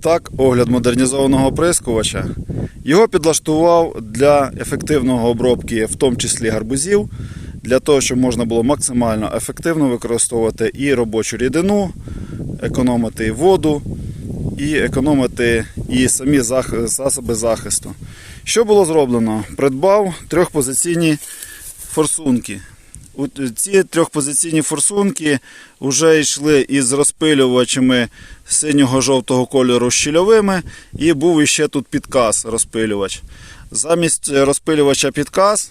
так, огляд модернізованого оприскувача. Його підлаштував для ефективного обробки, в тому числі гарбузів, для того, щоб можна було максимально ефективно використовувати і робочу рідину, економити воду, і економити і самі засоби захисту. Що було зроблено? Придбав трьохпозиційні форсунки. У ці трьохпозиційні форсунки вже йшли із розпилювачами синього-жовтого кольору щільовими, і був іще тут підказ розпилювач. Замість розпилювача підказ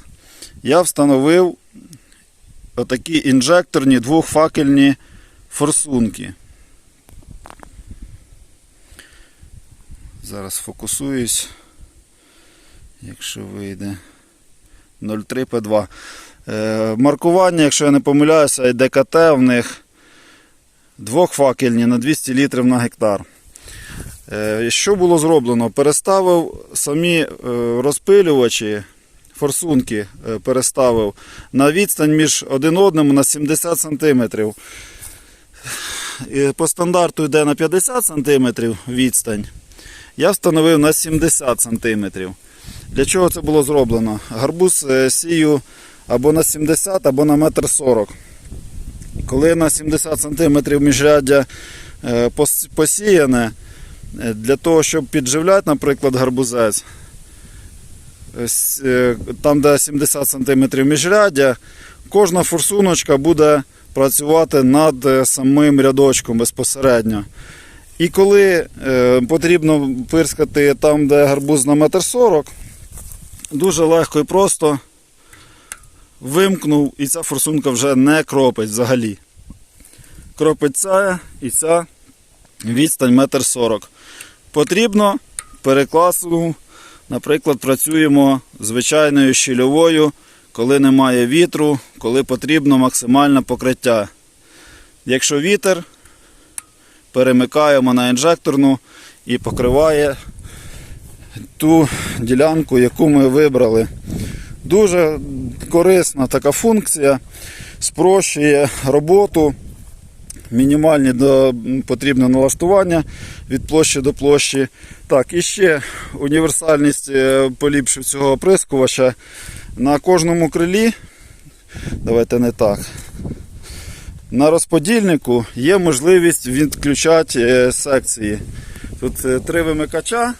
я встановив отакі інжекторні двохфакельні форсунки. Зараз фокусуюсь, якщо вийде 03P2. Е, маркування, якщо я не помиляюся, ДКТ в них двохфакельні на 200 літрів на гектар. Е, Що було зроблено? Переставив самі е, розпилювачі, форсунки переставив на відстань між один одним на 70 см. По стандарту йде на 50 см відстань. Я встановив на 70 см. Для чого це було зроблено? Гарбуз сію або на 70, або на 1,40 м. Коли на 70 см міжряддя е, посіяне, е, для того, щоб підживляти, наприклад, гарбузець, е, там, де 70 см міжряддя, кожна форсуночка буде працювати над самим рядочком безпосередньо. І коли потрібно пирскати там, де гарбуз на 1,40 м, дуже легко і просто вимкнув, і ця форсунка вже не кропить взагалі. Кропить ця і ця відстань 1,40 м. Потрібно перекласу, наприклад, працюємо звичайною щільовою, коли немає вітру, коли потрібно максимальне покриття. Якщо вітер, перемикаємо на інжекторну і покриває ту ділянку, яку ми вибрали. Дуже корисна така функція, спрощує роботу, мінімальні до, потрібне налаштування від площі до площі. Так, і ще універсальність е, поліпшив цього оприскувача. На кожному крилі, давайте не так. На розподільнику є можливість відключати е, секції. Тут е, три вимикача.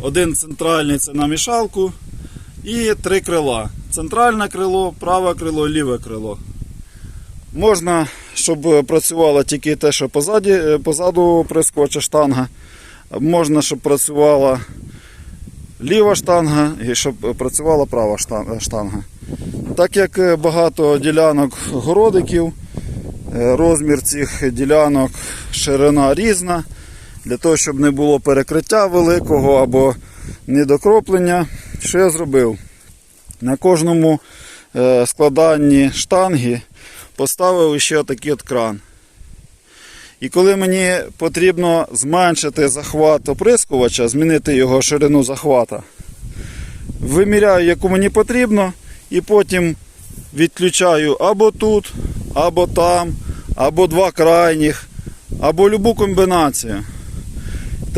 Один центральний це на мішалку і три крила. Центральне крило, праве крило, ліве крило. Можна, щоб працювало тільки те, що позаді, е, позаду прискоча штанга. Можна, щоб працювала ліва штанга і щоб працювала права штанга. Так як е, багато ділянок городиків, е, розмір цих ділянок, ширина різна. Для того, щоб не було перекриття великого або недокроплення, що я зробив? На кожному е, складанні штанги поставив ще такий от кран. І коли мені потрібно зменшити захват оприскувача, змінити його ширину захвата, виміряю, яку мені потрібно, і потім відключаю або тут, або там, або два крайніх, або любу комбінацію.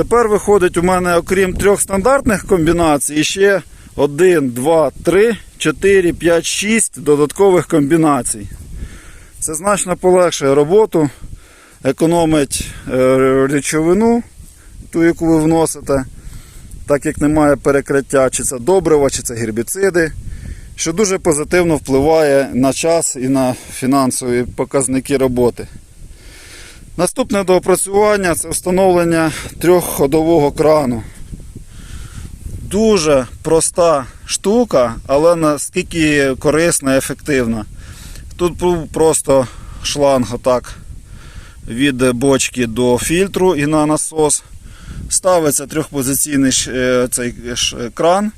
Тепер виходить у мене, окрім трьох стандартних комбінацій, ще 1, 2, 3, 4, 5, 6 додаткових комбінацій. Це значно полегшує роботу, економить е, речовину, ту, яку ви вносите, так як немає перекриття, чи це добрива, чи це гербіциди, що дуже позитивно впливає на час і на фінансові показники роботи. Наступне доопрацювання це встановлення трьохходового крану. Дуже проста штука, але наскільки корисна і ефективна. Тут був просто шланг отак від бочки до фільтру і на насос. Ставиться трьохпозиційний е, цей кран.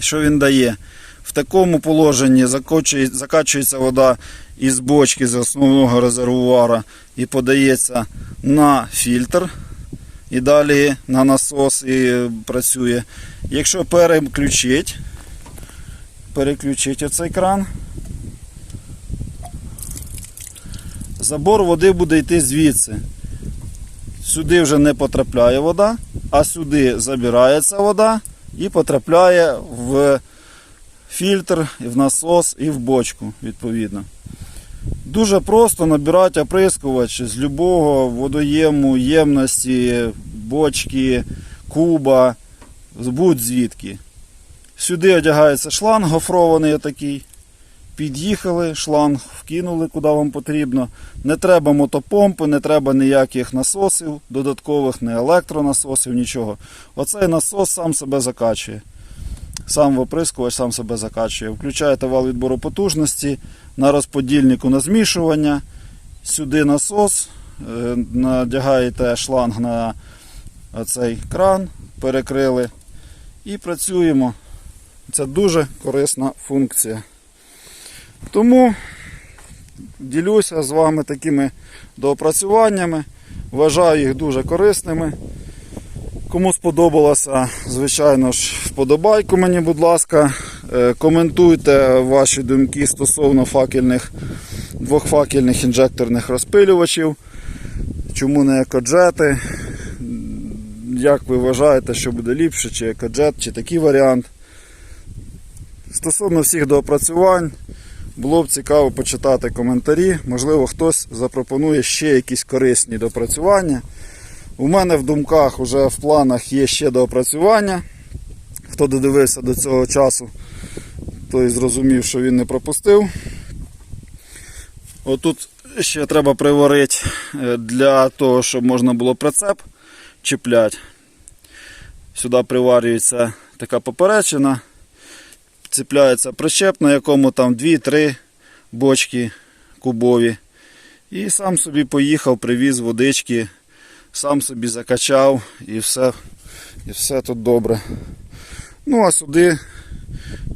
Що він дає? В такому положенні закачується вода із бочки з основного резервуара і подається на фільтр. І далі на насос і працює. Якщо переключить, переключить оцей кран, забор води буде йти звідси. Сюди вже не потрапляє вода, а сюди забирається вода і потрапляє в фільтр, і в насос і в бочку, відповідно. Дуже просто набирати оприскувач з любого водоєму, ємності, бочки, куба, будь-звідки. Сюди одягається шланг гофрований такий. Під'їхали, шланг вкинули куди вам потрібно. Не треба мотопомпи, не треба ніяких насосів, додаткових, не електронасосів, нічого. Оцей насос сам себе закачує. Сам оприскувач сам себе закачує. Включаєте вал відбору потужності на розподільнику на змішування. Сюди насос, е, надягаєте шланг на цей кран, перекрили і працюємо. Це дуже корисна функція. Тому ділюся з вами такими доопрацюваннями. Вважаю їх дуже корисними. Кому сподобалося, звичайно ж, вподобайку мені, будь ласка. Е, Коментуйте ваші думки стосовно факельних, двохфакельних інжекторних розпилювачів. Чому не екоджети? Як ви вважаєте, що буде ліпше, чи екоджет, чи такий варіант? Стосовно всіх доопрацювань, було б цікаво почитати коментарі. Можливо, хтось запропонує ще якісь корисні допрацювання. У мене в думках вже в планах є ще доопрацювання. Хто додивився до цього часу, той зрозумів, що він не пропустив. Отут ще треба приварити е, для того, щоб можна було прицеп чіпляти. Сюди приварюється така поперечина, ціпляється причеп, на якому там 2-3 бочки кубові. І сам собі поїхав, привіз водички, сам собі закачав і все, і все тут добре. Ну а сюди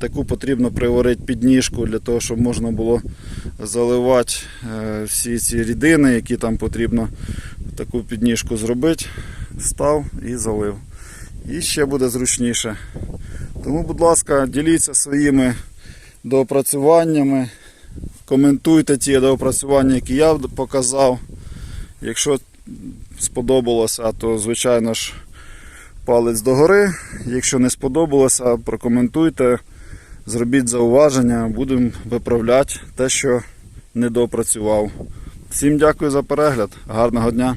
таку потрібно приварити підніжку для того, щоб можна було заливати е, всі ці рідини, які там потрібно таку підніжку зробити. Став і залив. І ще буде зручніше. Тому, будь ласка, діліться своїми доопрацюваннями. Коментуйте ті доопрацювання, які я показав. Якщо сподобалося, то звичайно ж палець догори. Якщо не сподобалося, прокоментуйте, зробіть зауваження, будемо виправляти те, що не допрацював. Всім дякую за перегляд. Гарного дня!